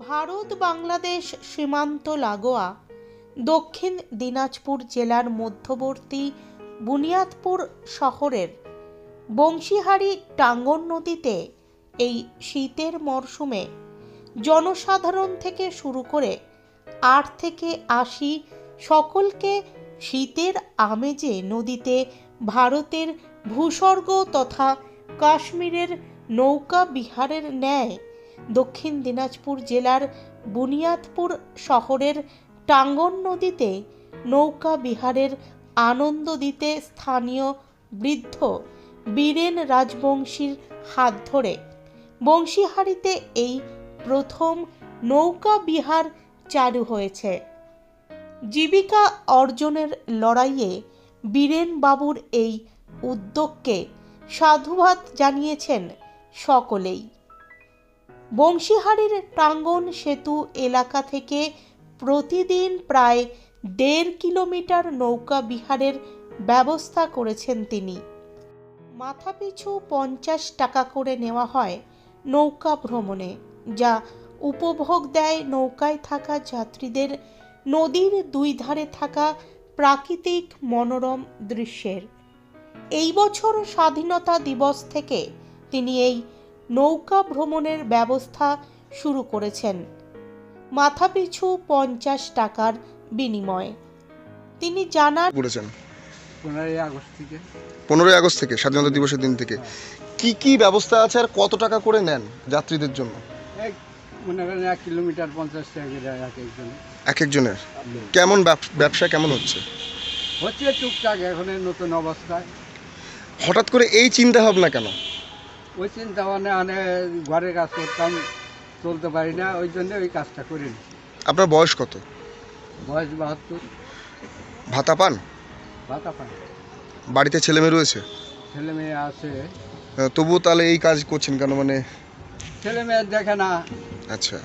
ভারত, বাংলাদেশ, সীমান্ত, লাগোয়া, দক্ষিণ দিনাজপুর জেলার মধ্যবর্তী বুনিয়াদপুর শহরের বংশীহারি টাঙ্গন নদীতে এই শীতের মরশুমে জনসাধারণ থেকে শুরু করে আট থেকে আশি সকলকে শীতের আমেজে নদীতে ভারতের ভূস্বর্গ তথা কাশ্মীরের নৌকা বিহারের ন্যায় দক্ষিণ দিনাজপুর জেলার বুনিয়াদপুর শহরের টাঙ্গন নদীতে নৌকা বিহারের আনন্দ দিতে স্থানীয় বৃদ্ধ বীরেন রাজবংশীর হাত ধরে। বংশীহারিতে এই প্রথম নৌকা বিহার চালু হয়েছে। জীবিকা অর্জনের লড়াইয়ে বীরেন বাবুর এই উদ্যোগকে সাধুবাদ জানিয়েছেন সকলেই। বংশীহারির টাঙ্গন সেতু এলাকা থেকে প্রতিদিন প্রায় দেড় কিলোমিটার নৌকা বিহারের ব্যবস্থা করেছেন তিনি। মাথাপিছু পঞ্চাশ টাকা করে নেওয়া হয় নৌকা ভ্রমণে, যা উপভোগ দেয় নৌকায় থাকা যাত্রীদের নদীর দুই ধারে থাকা প্রাকৃতিক মনোরম দৃশ্যের। এই বছর স্বাধীনতা দিবস থেকে তিনি এই নৌকা ভ্রমণের ব্যবস্থা শুরু করেছেন। মাথাপিছু পঞ্চাশ টাকার বিনিময়ে। তিনি জানান করেছেন পনেরোই আগস্ট থেকে। পনেরোই আগস্ট থেকে স্বাধীনতা দিবসের দিন থেকে। কি কি ব্যবস্থা আছে আর কত টাকা করে নেন যাত্রীদের জন্য? এক মনে করেন এক কিলোমিটার পঞ্চাশ টাকা করে এক একজন এক একজনের। কেমন ব্যব- ব্যবসা কেমন হচ্ছে? হচ্ছে টুকটাক এখন এই নতুন অবস্থায় হঠাৎ করে এই চিন্তা ভাবনা কেন? ওই চিন্তা মানে আনে ঘরের কাজ করতাম চলতে পারি না ওই জন্য ওই কাজটা করে আপনার বয়স কত? বয়স বাহাত্তর। ভাতা পান? ভাতা পান বাড়িতে ছেলে মেয়ে রয়েছে? ছেলে মেয়ে আছে তবুও তাহলে এই কাজ করছেন কেন মানে? ছেলে মেয়ে দেখে না। আচ্ছা।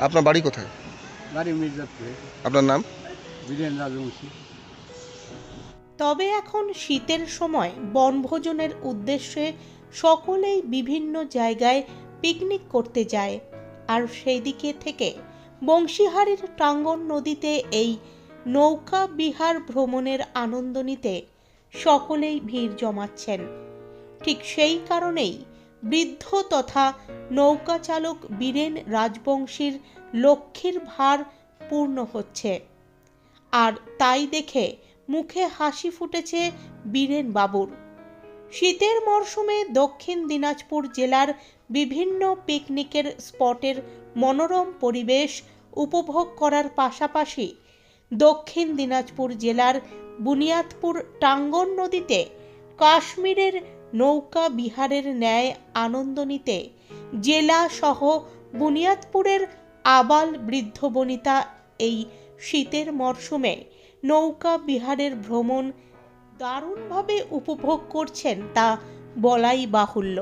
আপনার বাড়ি কোথায়? বাড়ি মির্জাপুরে। আপনার নাম? বীরেন রাজবংশী। তবে এখন শীতের সময় বনভোজনের উদ্দেশ্যে সকলেই বিভিন্ন জায়গায় পিকনিক করতে যায়। আর সেই দিকে থেকে বংশীহারির টাঙ্গন নদীতে এই নৌকা বিহার ভ্রমণের আনন্দ নিতে সকলেই ভিড় জমাচ্ছেন। ঠিক সেই কারণেই বৃদ্ধ তথা নৌকা চালক বীরেন রাজবংশীর লক্ষ্মীর ভার পূর্ণ হচ্ছে। আর তাই দেখে মুখে হাসি ফুটেছে বীরেন বাবুর। শীতের মরশুমে দক্ষিণ দিনাজপুর জেলার বিভিন্ন পিকনিকের স্পটের মনোরম পরিবেশ উপভোগ করার পাশাপাশি দক্ষিণ দিনাজপুর জেলার বুনিয়াদপুর টাঙ্গন নদীতে কাশ্মীরের নৌকা বিহারের ন্যায় আনন্দ নিতে জেলা সহ বুনিয়াদপুরের আবাল বৃদ্ধ বনিতা এই শীতের মরশুমে নৌকা বিহারের ভ্রমণ দারুণভাবে উপভোগ করছেন তা বলাই বাহুল্য।